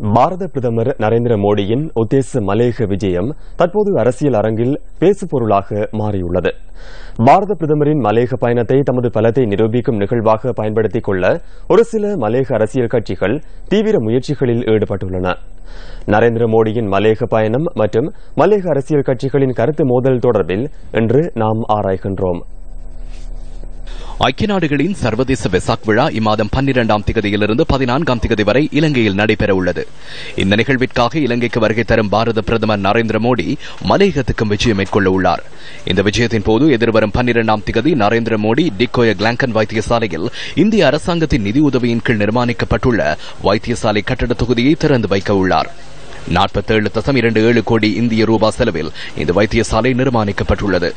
பாரத பிரதமர் நரேந்திர மோடியின் உத்தேச மலேக விஜயம் தற்போது அரசியல் அரங்கில் பேசுபொருளாக மாறியுள்ளது. பாரத பிரதமரின் மலேக பயணத்தை தமது பலத்தை நிரூபிக்கும் நிகழ்வாக பயன்படுத்திக் கொள்ள ஒரு சில மலேக அரசியல் கட்சிகள் தீவிர முயற்சிகளில் ஈடுபட்டுள்ளன. நரேந்திர மோடியின் மலேக பயணம் மற்றும் மலேக அரசியல் கட்சிகளின் கருத்து மோதல் தொடர்பில் இன்று நாம் ஆராய்கின்றோம். ஐக்கிய நாடுகளின் சர்வதேச வெசாக் விழா இம்மாதம் பன்னிரண்டாம் திகதியிலிருந்து பதினான்காம் திகதி வரை இலங்கையில் நடைபெறவுள்ளது. இந்த நிகழ்விற்காக இலங்கைக்கு வருகை தரும் பாரத பிரதமர் நரேந்திர மோடி மலையகத்துக்கும் விஜயம் மேற்கொள்ள உள்ளார் இந்த விஜயத்தின் போது எதிர்வரும் பன்னிரண்டாம் திகதி நரேந்திர மோடி டிக்கோய கிளாங்கன் வைத்தியசாலையில் இந்திய அரசாங்கத்தின் நிதி உதவியின் கீழ் நிர்மாணிக்கப்பட்டுள்ள வைத்தியசாலை கட்டட தொகுதியை திறந்து வைக்க உள்ளார் நாற்பத்தேழு தசம் இரண்டு ஏழு கோடி இந்திய ரூபாய் செலவில் இந்த வைத்தியசாலை நிர்மாணிக்கப்பட்டுள்ளது.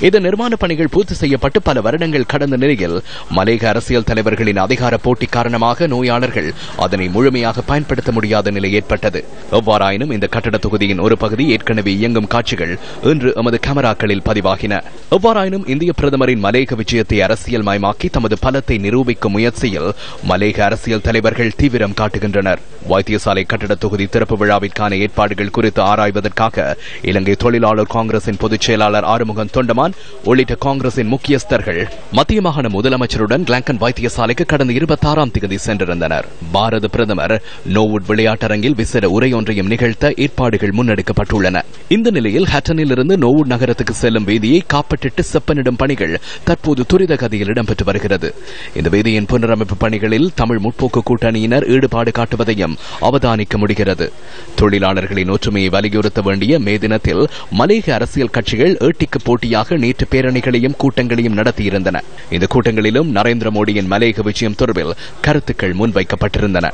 இந்த நிர்மாண பணிகள் பூர்த்தி செய்யப்பட்டு பல வருடங்கள் கடந்த நிலையில் மலேக அரசியல் தலைவர்களின் அதிகார போட்டி காரணமாக நோயாளர்கள் அதனை முழுமையாக பயன்படுத்த முடியாத நிலை ஏற்பட்டது. எவ்வாறாயினும் இந்த கட்டட தொகுதியின் ஒரு பகுதி ஏற்கனவே இயங்கும் காட்சிகள் இன்று எமது கேமராக்களில் பதிவாகின. எவ்வாறாயினும் இந்திய பிரதமரின் மலேக விஜயத்தை அரசியல் மயமாக்கி தமது பலத்தை நிரூபிக்கும் முயற்சியில் மலேக அரசியல் தலைவர்கள் தீவிரம் காட்டுகின்றனர். வைத்தியசாலை கட்டட தொகுதி திறப்பு விழாவிற்கான ஏற்பாடுகள் குறித்து ஆராய்வதற்காக இலங்கை தொழிலாளர் காங்கிரசின் பொதுச் செயலாளர் ஆறுமுகன் தொண்டமான் உள்ளிட்ட காங்கிரசின் முக்கியஸ்தர்கள் மத்திய மாகாண முதலமைச்சருடன் கிளாங்கன் வைத்தியசாலைக்கு கடந்த இருபத்தி ஆறாம் தேதி சென்றிருந்தனர். பாரத பிரதமர் நோவுட் விளையாட்டரங்கில் விசேட உரை ஒன்றையும் நிகழ்த்த ஏற்பாடுகள் முன்னெடுக்கப்பட்டுள்ளன. இந்த நிலையில் ஹட்டனில் இருந்து நோவுட் நகரத்துக்கு செல்லும் வீதியை காப்பட்டிட்டு செப்பனிடும் பணிகள் தற்போது துரித கதியில் இடம்பெற்று வருகிறது. இந்த வீதியின் புனரமைப்பு பணிகளில் தமிழ் முற்போக்கு கூட்டணியினர் ஈடுபாடு காட்டுவதையும் அவதானிக்க முடிகிறது. தொழிலாளர்களின் ஒற்றுமையை வலியுறுத்த வேண்டிய மே தினத்தில் மலேக அரசியல் கட்சிகள் ஏட்டிக்கு போட்டியாக நேற்று பேரணிகளையும் கூட்டங்களையும் நடத்தியிருந்தன. இந்த கூட்டங்களிலும் நரேந்திர மோடியின் மலேக விஜயம் தொடர்பில் கருத்துக்கள் முன்வைக்கப்பட்டிருந்தன.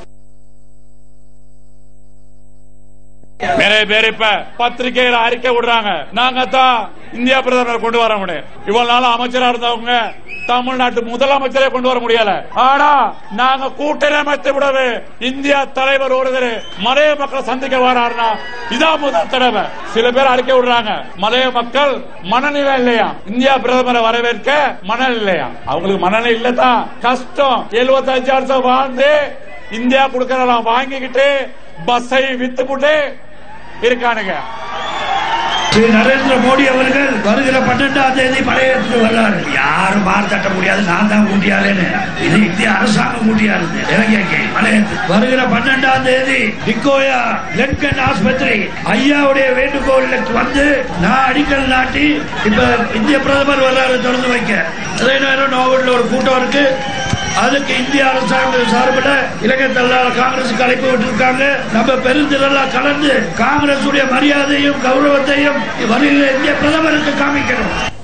நிறைய பேர் இப்ப பத்திரிகையில அறிக்கை விடுறாங்க. நாங்க தான் இந்தியா பிரதமர் கொண்டு வர முடியும். இவ்வளவு நாள் அமைச்சரா இருந்தவங்க தமிழ்நாட்டு முதலமைச்சரை கொண்டு வர முடியல. ஆனா நாங்க கூட்டணி அமைத்து விடவே இந்தியா தலைவர் ஒருவர் மலைய மக்களை சந்திக்க வராருனா இதான் முதல் தடவை. சில பேர் அறிக்கை விடுறாங்க. மலைய மக்கள் மனநிலை இல்லையா? இந்தியா பிரதமரை வரவேற்க மனநிலை இல்லையா? அவங்களுக்கு மனநிலை இல்லதான் கஷ்டம். எழுபத்தஞ்சு வருஷம் வாழ்ந்து இந்தியா கொடுக்கறதெல்லாம் வாங்கிக்கிட்டு பஸ்ஸை வித்துக்கிட்டு இருக்கானுங்க. திரு நரேந்திர மோடி அவர்கள் வருகிற பன்னெண்டாம் தேதி படையெடுத்து வர்றாரு. யாரும் மாறு தட்ட முடியாது நான் தான் கூட்டியாளேன்னு இது இந்திய அரசாங்கம் கூட்டியாரு இலங்கைக்கு படையெடுத்து. வருகிற பன்னெண்டாம் தேதி டிக்கோயா லெட்கன் ஆஸ்பத்திரி ஐயாவுடைய வேண்டுகோளுக்கு வந்து நான் அடிக்கல் நாட்டி இப்ப இந்திய பிரதமர் வர்றாரு திறந்து வைக்க. அதே நேரம் நோவல்ல ஒரு கூட்டம் இருக்கு. அதுக்கு இந்திய அரசாங்கம் சார்பில் இலங்கை தொழிலாளர் காங்கிரசுக்கு அழைப்பு விட்டிருக்காங்க. நம்ம பெருந்திரலா கலந்து காங்கிரசுடைய மரியாதையும் கௌரவத்தையும் வருகிற இந்திய பிரதமருக்கு காமிக்கணும்